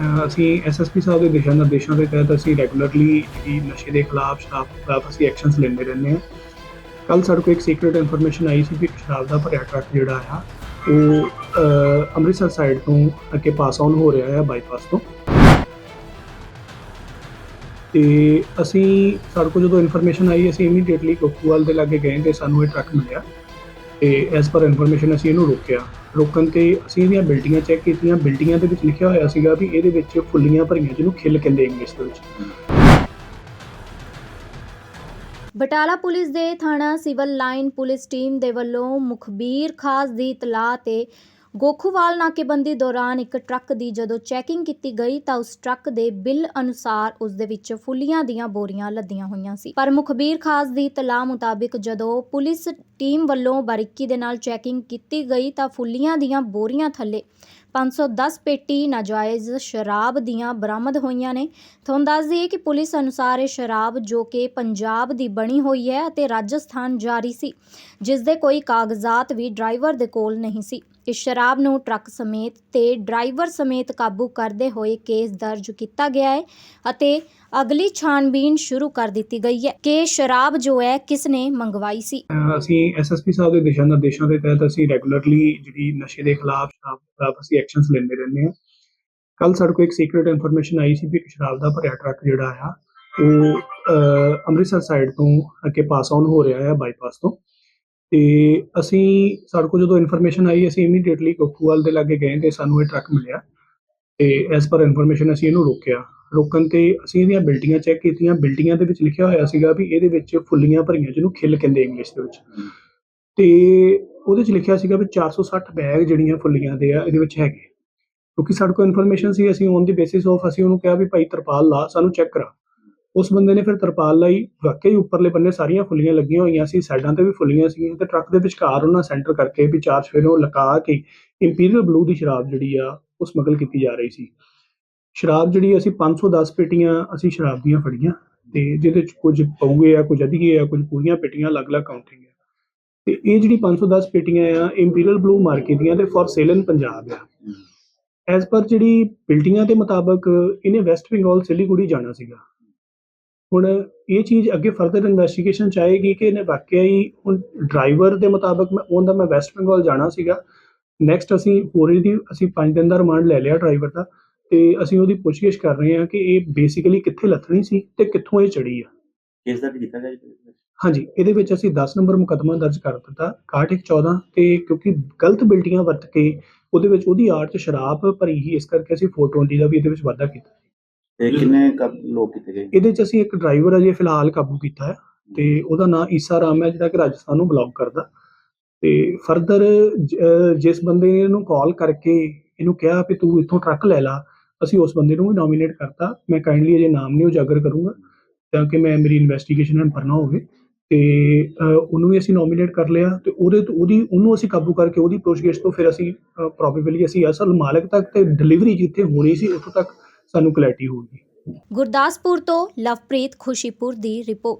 ਅਹ ਅਸੀਂ ਐਸਐਸਪੀ ਸਾਹਿਬ ਦੇ ਦਿਸ਼ਾ ਨਿਰਦੇਸ਼ਾਂ ਦੇ ਤਹਿਤ ਅਸੀਂ ਰੈਗੂਲਰਲੀ ਜਿਹੜੀ ਨਸ਼ੇ ਦੇ ਖਿਲਾਫ ਸ਼ਰਾਬ ਖਿਲਾਫ ਅਸੀਂ ਐਕਸ਼ਨਸ ਲੈਂਦੇ ਰਹਿੰਦੇ ਹਾਂ। ਕੱਲ ਸਾਡੇ ਕੋਲ ਇੱਕ ਸੀਕ੍ਰੀਟ ਇਨਫੋਰਮੇਸ਼ਨ ਆਈ ਸੀ ਕਿ ਸ਼ਰਾਬ ਦਾ ਭਰਿਆ ਟਰੱਕ ਜਿਹੜਾ ਆ, ਉਹ ਅੰਮ੍ਰਿਤਸਰ ਸਾਈਡ ਤੋਂ ਅੱਗੇ ਪਾਸ ਆਨ ਹੋ ਰਿਹਾ ਆ ਬਾਈਪਾਸ ਤੋਂ। ਤੇ ਅਸੀਂ ਸਾਡੇ ਕੋਲ ਜਦੋਂ ਇਨਫੋਰਮੇਸ਼ਨ ਆਈ, ਅਸੀਂ ਇਮੀਡੀਏਟਲੀ ਕੋਕੂਵਾਲ ਦੇ ਲਾਗੇ ਗਏ ਤੇ ਸਾਨੂੰ ਇਹ ਟਰੱਕ ਮਿਲਿਆ। ਤੇ ਐਸ ਪਰ ਇਨਫੋਰਮੇਸ਼ਨ ਅਸੀਂ ਇਹਨੂੰ ਰੋਕਿਆ। ਰੋਕਣ ਤੇ ਅਸੀਂ ਇਹਦੀਆਂ ਬਿਲਡਿੰਗਾਂ ਚੈੱਕ ਕੀਤੀਆਂ। ਬਿਲਡਿੰਗਾਂ ਦੇ ਵਿੱਚ ਲਿਖਿਆ ਹੋਇਆ ਸੀਗਾ ਵੀ ਇਹਦੇ ਵਿੱਚ ਫੁੱਲੀਆਂ ਭਰੀਆਂ ਜਿਹਨੂੰ ਖਿੱਲ ਕਹਿੰਦੇ ਇੰਗਲਿਸ਼ ਦੇ ਵਿੱਚ। ਬਟਾਲਾ ਪੁਲਿਸ ਦੇ ਥਾਣਾ ਸਿਵਲ ਲਾਈਨ ਪੁਲਿਸ ਟੀਮ ਦੇ ਵੱਲੋਂ ਮੁਖਬੀਰ ਖਾਸ ਦੀ ਇਤਲਾਹ ਤੇ ਗੋਖੂਵਾਲ ਨਾਕੇਬੰਦੀ ਦੌਰਾਨ ਇੱਕ ਟਰੱਕ ਦੀ ਜਦੋਂ ਚੈਕਿੰਗ ਕੀਤੀ ਗਈ ਤਾਂ ਉਸ ਟਰੱਕ ਦੇ ਬਿੱਲ ਅਨੁਸਾਰ ਉਸ ਦੇ ਵਿੱਚ ਫੁੱਲੀਆਂ ਦੀਆਂ ਬੋਰੀਆਂ ਲੱਦੀਆਂ ਹੋਈਆਂ ਸੀ। ਪਰ ਮੁਖਬੀਰ ਖਾਸ ਦੀ ਤਲਾਹ ਮੁਤਾਬਿਕ ਜਦੋਂ ਪੁਲਿਸ ਟੀਮ ਵੱਲੋਂ ਬਾਰੀਕੀ ਦੇ ਨਾਲ ਚੈਕਿੰਗ ਕੀਤੀ ਗਈ ਤਾਂ ਫੁੱਲੀਆਂ ਦੀਆਂ ਬੋਰੀਆਂ ਥੱਲੇ 510 ਪੇਟੀ ਨਾਜਾਇਜ਼ ਸ਼ਰਾਬ ਦੀਆਂ ਬਰਾਮਦ ਹੋਈਆਂ ਨੇ। ਤੁਹਾਨੂੰ ਦੱਸ ਦਈਏ ਕਿ ਪੁਲਿਸ ਅਨੁਸਾਰ ਇਹ ਸ਼ਰਾਬ ਜੋ ਕਿ ਪੰਜਾਬ ਦੀ ਬਣੀ ਹੋਈ ਹੈ ਅਤੇ ਰਾਜਸਥਾਨ ਜਾਰੀ ਸੀ, ਜਿਸ ਦੇ ਕੋਈ ਕਾਗਜ਼ਾਤ ਵੀ ਡਰਾਈਵਰ ਦੇ ਕੋਲ ਨਹੀਂ ਸੀ। ਇਸ ਸ਼ਰਾਬ ਨੂੰ ਟਰੱਕ ਸਮੇਤ ਤੇ ਡਰਾਈਵਰ ਸਮੇਤ ਕਾਬੂ ਕਰਦੇ ਹੋਏ ਕੇਸ ਦਰਜ ਕੀਤਾ ਗਿਆ ਹੈ ਅਤੇ ਅਗਲੀ ਛਾਣਬੀਣ ਸ਼ੁਰੂ ਕਰ ਦਿੱਤੀ ਗਈ ਹੈ ਕਿ ਸ਼ਰਾਬ ਜੋ ਹੈ ਕਿਸ ਨੇ ਮੰਗਵਾਈ ਸੀ। ਅਹ ਅਸੀਂ ਐਸਐਸਪੀ ਸਾਹਿਬ ਦੇ ਦਿਸ਼ਾ ਨਿਰਦੇਸ਼ਾਂ ਦੇ ਤਹਿਤ ਅਸੀਂ ਰੈਗੂਲਰਲੀ ਜਿਹੜੀ ਨਸ਼ੇ ਦੇ ਖਿਲਾਫ ਸ਼ਰਾਬ ਖਿਲਾਫ ਅਸੀਂ ਐਕਸ਼ਨਸ ਲੈਂਦੇ ਰਹਿੰਦੇ ਹਾਂ। ਕੱਲ ਸਾਡੇ ਕੋਲ ਇੱਕ ਸੀਕ੍ਰੀਟ ਇਨਫੋਰਮੇਸ਼ਨ ਆਈ ਸੀ ਕਿ ਇੱਕ ਸ਼ਰਾਬ ਦਾ ਭਰਿਆ ਟਰੱਕ ਜਿਹੜਾ ਆ, ਉਹ ਅੰਮ੍ਰਿਤਸਰ ਸਾਈਡ ਤੋਂ ਅੱਗੇ ਪਾਸ ਆਨ ਹੋ ਰਿਹਾ ਆ ਬਾਈਪਾਸ ਤੋਂ। ਤੇ ਅਸੀਂ ਸਾਡੇ ਕੋਲ ਜਦੋਂ ਇਨਫੋਰਮੇਸ਼ਨ ਆਈ, ਅਸੀਂ ਇਮੀਡੀਏਟਲੀ ਕੋਕੂਵਾਲ ਦੇ ਲਾਗੇ ਗਏ ਤੇ ਸਾਨੂੰ ਇਹ ਟਰੱਕ ਮਿਲਿਆ। ਤੇ ਐਸ ਪਰ ਇਨਫੋਰਮੇਸ਼ਨ ਅਸੀਂ ਇਹਨੂੰ ਰੋਕਿਆ। ਰੋਕਣ ਤੇ ਅਸੀਂ ਇਹਦੀਆਂ ਬਿਲਡਿੰਗਾਂ ਚੈੱਕ ਕੀਤੀਆਂ। ਬਿਲਡਿੰਗਾਂ ਦੇ ਵਿੱਚ ਲਿਖਿਆ ਹੋਇਆ ਸੀਗਾ ਵੀ ਇਹਦੇ ਵਿੱਚ ਫੁੱਲੀਆਂ ਭਰੀਆਂ ਜਿਹਨੂੰ ਖਿੱਲ ਕਹਿੰਦੇ ਇੰਗਲਿਸ਼ ਦੇ ਵਿੱਚ। ਤੇ ਉਹਦੇ ਚ ਲਿਖਿਆ ਸੀਗਾ ਵੀ 460 ਬੈਗ ਜਿਹੜੀਆਂ ਫੁੱਲੀਆਂ ਦੇ ਆ, ਇਹਦੇ ਵਿੱਚ ਹੈਗੇ ਕਿਉਂਕਿ ਸਾਡੇ ਕੋਲ ਇਨਫੋਰਮੇਸ਼ਨ ਸੀ, ਅਸੀਂ ਔਨ ਦੀ ਬੇਸਿਸ ਆਫ ਅਸੀਂ ਉਹਨੂੰ ਕਿਹਾ ਵੀ ਭਾਈ ਤਰਪਾਲ ਲਾ, ਸਾਨੂੰ ਚੈੱਕ ਕਰਾ। ਉਸ ਬੰਦੇ ਨੇ ਫਿਰ ਤਰਪਾਲ ਲਾਈ, ਵਾਕਈ ਉੱਪਰਲੇ ਬੰਨੇ ਸਾਰੀਆਂ ਫੁੱਲੀਆਂ ਲੱਗੀਆਂ ਹੋਈਆਂ ਸੀ, ਸਾਈਡਾਂ ਤੇ ਵੀ ਫੁੱਲੀਆਂ ਸੀਗੀਆਂ ਤੇ ਟਰੱਕ ਦੇ ਵਿਚਕਾਰ ਉਹਨਾਂ ਸੈਂਟਰ ਕਰਕੇ ਵੀ ਚਾਰ ਸਫੇਰੋਂ ਲਗਾ ਕੇ ਇੰਪੀਰੀਅਲ ਬਲੂ ਦੀ ਸ਼ਰਾਬ ਜਿਹੜੀ ਆ, ਉਹ ਸਮਗਲ ਕੀਤੀ ਜਾ ਰਹੀ ਸੀ। ਸ਼ਰਾਬ ਜਿਹੜੀ ਅਸੀਂ 510 ਪੇਟੀਆਂ ਅਸੀਂ ਸ਼ਰਾਬ ਦੀਆਂ ਫੜੀਆਂ ਤੇ ਜਿਹਦੇ ਚ ਕੁਝ ਪਊਗੇ ਆ, ਕੁਝ ਅਧੀਏ ਆ, ਕੁਝ ਪੂਰੀਆਂ ਪੇਟੀਆਂ, ਅਲੱਗ-ਅਲੱਗ ਕਾਊਂਟਿੰਗ ਹੈ ਤੇ ਇਹ ਜਿਹੜੀ 510 ਪੇਟੀਆਂ ਆ ਇੰਪੀਰੀਅਲ ਬਲੂ ਮਾਰਕੇ ਦੀਆਂ ਤੇ ਫॉर ਸੇਲ ਇਨ ਪੰਜਾਬ ਆ। ਐਜ਼ ਪਰ ਜਿਹੜੀ ਬਿਲਡਿੰਗਾਂ ਦੇ ਮੁਤਾਬਕ ਇਹਨੇ ਵੈਸਟ ਬੰਗਾਲ ਸਿਲੀਗੁੜੀ ਜਾਣਾ ਸੀਗਾ। ਹੁਣ ਇਹ ਚੀਜ਼ ਅੱਗੇ ਫਰਦਰ ਇਨਵੈਸਟੀਗੇਸ਼ਨ ਚਾਹੇਗੀ ਕਿ ਇਹਨੇ ਵਾਕਿਆ ਹੀ ਹੁਣ ਡਰਾਈਵਰ ਦੇ ਮੁਤਾਬਕ ਮੈਂ ਉਹਦਾ ਮੈਂ ਵੈਸਟ ਬੰਗਾਲ ਜਾਣਾ ਸੀਗਾ। ਨੈਕਸਟ ਅਸੀਂ ਹੋਰ ਇਹਦੀ ਅਸੀਂ 5 ਦਿਨ ਦਾ ਰਿਮਾਂਡ ਲੈ ਲਿਆ ਡਰਾਈਵਰ ਦਾ। ਤੇ ਅਸੀਂ ਉਹਦੀ ਪੁੱਛਗਿੱਛ ਕਰ ਰਹੇ ਹਾਂ ਕਿ ਇਹ ਬੇਸਿਕਲੀ ਕਿੱਥੇ ਲੱਥਣੀ ਸੀ ਤੇ ਕਿੱਥੋਂ ਇਹ ਚੜੀ ਆ। ਕੇਸ ਦਰਜ ਕੀਤਾ ਗਿਆ ਜੀ? ਹਾਂਜੀ ਇਹਦੇ ਵਿੱਚ ਅਸੀਂ 10 ਨੰਬਰ ਮੁਕੱਦਮਾ ਦਰਜ ਕਰ ਦਿੱਤਾ 6114 ਤੇ ਕਿਉਂਕਿ ਗਲਤ ਬਿਲਟੀਆਂ ਵਰਤ ਕੇ ਉਹਦੇ ਵਿੱਚ ਉਹਦੀ ਆੜ ਚ ਸ਼ਰਾਬ ਭਰੀ ਹੀ ਇਸ ਕਰਕੇ ਅਸੀਂ 420 ਦਾ ਵੀ ਇਹਦੇ ਵਿੱਚ ਵਾਧਾ ਕੀਤਾ। ਤੇ ਕਿੰਨੇ ਲੋਕ ਕੀਤੇ ਗਏ? ਇਹਦੇ ਚ ਅਸੀਂ ਇੱਕ ਡਰਾਈਵਰ ਅਜੇ ਫਿਲਹਾਲ ਕਾਬੂ ਕੀਤਾ ਹੈ ਤੇ ਉਹਦਾ ਨਾਮ ਈਸਾ ਰਾਮ ਹੈ ਜਿਹੜਾ ਕਿ ਰਾਜਸਥਾਨ ਨੂੰ ਬਿਲੋਂਗ ਕਰਦਾ। ਤੇ ਫਰਦਰ ਜਿਸ ਬੰਦੇ ਨੇ ਇਹਨੂੰ ਕਾਲ ਕਰਕੇ ਇਹਨੂੰ ਕਿਹਾ ਵੀ ਤੂੰ ਇੱਥੋਂ ਟਰੱਕ ਲੈ ਲਾ ਅਸੀਂ ਉਸ ਬੰਦੇ ਨੂੰ ਵੀ ਨੋਮੀਨੇਟ ਕਰਤਾ। ਮੈਂ ਕਾਈਂਡਲੀ ਅਜੇ ਨਾਮ ਨਹੀਂ ਉਜਾਗਰ ਕਰੂੰਗਾ ਤਾਂ ਕਿ ਮੈਂ ਮੇਰੀ ਇਨਵੈਸਟੀਗੇਸ਼ਨ ਨਾਲ ਭਰਨਾ ਹੋਵੇ। ਤੇ ਉਹਨੂੰ ਵੀ ਅਸੀਂ ਨੋਮੀਨੇਟ ਕਰ ਲਿਆ ਤੇ ਉਹਦੇ ਤੋਂ ਉਹਦੀ, ਉਹਨੂੰ ਅਸੀਂ ਕਾਬੂ ਕਰਕੇ ਉਹਦੀ ਪੁੱਛਗਿੱਛ ਤੋਂ ਫਿਰ ਅਸੀਂ ਪ੍ਰੋਬੇਬਲੀ ਅਸੀਂ ਅਸਲ ਮਾਲਕ ਤੱਕ ਤੇ ਡਿਲੀਵਰੀ ਜਿੱਥੇ ਹੋਣੀ ਸੀ ਉੱਥੋਂ ਤੱਕ ਸਾਨੂੰ ਕਲੈਰਿਟੀ ਹੋਊਗੀ। ਗੁਰਦਾਸਪੁਰ ਤੋਂ ਲਵਪ੍ਰੀਤ ਖੁਸ਼ੀਪੁਰ ਦੀ ਰਿਪੋਰਟ